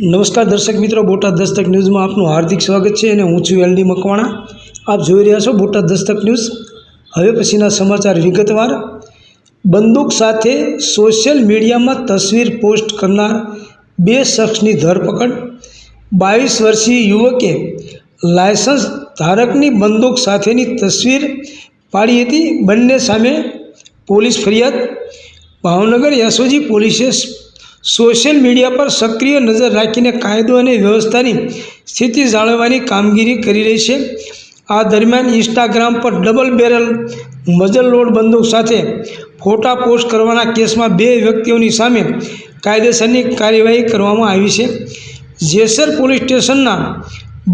નમસ્કાર દર્શક મિત્રો, બોટાદ દસ્તક ન્યૂઝમાં આપનું હાર્દિક સ્વાગત છે અને હું છું એલડી મકવાણા. આપ જોઈ રહ્યા છો બોટાદ દસ્તક ન્યૂઝ. હવે પછીના સમાચાર વિગતવાર. બંદૂક સાથે સોશિયલ મીડિયામાં તસવીર પોસ્ટ કરનાર બે શખ્સની ધરપકડ. બાવીસ વર્ષીય યુવકે લાયસન્સ ધારકની બંદૂક સાથેની તસવીર પાડી હતી. બંને સામે પોલીસ ફરિયાદ. ભાવનગર યશોજી પોલીસે સોશિયલ મીડિયા પર સક્રિય નજર રાખીને કાયદો અને વ્યવસ્થાની સ્થિતિ જાળવવાની કામગીરી કરી રહી છે. આ દરમિયાન ઇન્સ્ટાગ્રામ પર ડબલ બેરલ મજલ લોડ બંદૂક સાથે ફોટા પોસ્ટ કરવાના કેસમાં બે વ્યક્તિઓની સામે કાયદેસરની કાર્યવાહી કરવામાં આવી છે. જેસર પોલીસ સ્ટેશનના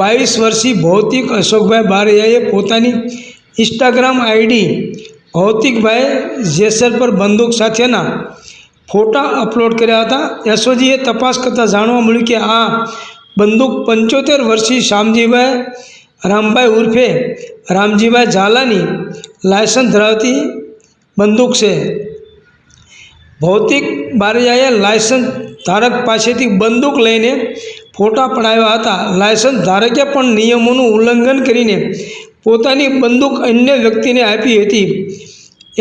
બાવીસ વર્ષીય ભૌતિક અશોકભાઈ બારૈયાએ પોતાની ઇન્સ્ટાગ્રામ આઈડી ભૌતિકભાઈ જેસર પર બંદૂક સાથેના ફોટા અપલોડ કર્યા હતા. યશોજીએ તપાસ કરતાં જાણવા મળ્યું કે આ બંદૂક પંચોતેર વર્ષીય શામજીભાઈ રામભાઈ ઉર્ફે રામજીભાઈ ઝાલાની લાયસન્સ ધરાવતી બંદૂક છે. ભૌતિક બારૈયાએ લાયસન્સ ધારક પાસેથી બંદૂક લઈને ફોટા પડાવ્યા હતા. લાયસન્સ ધારકે પણ નિયમોનું ઉલ્લંઘન કરીને પોતાની બંદૂક અન્ય વ્યક્તિને આપી હતી.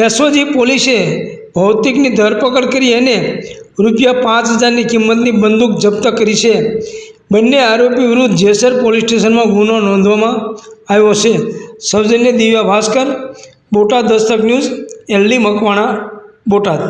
એસઓજી પોલીસે ભૌતિકની ધરપકડ કરી અને રૂપિયા પાંચ હજારની કિંમતની બંદૂક જપ્ત કરી છે. બંને આરોપી વિરુદ્ધ જેસર પોલીસ સ્ટેશનમાં ગુનો નોંધવામાં આવ્યો છે. સૌજન્ય દિવ્યા ભાસ્કર, બોટાદ દસ્તક ન્યૂઝ, એલડી મકવાણા, બોટાદ.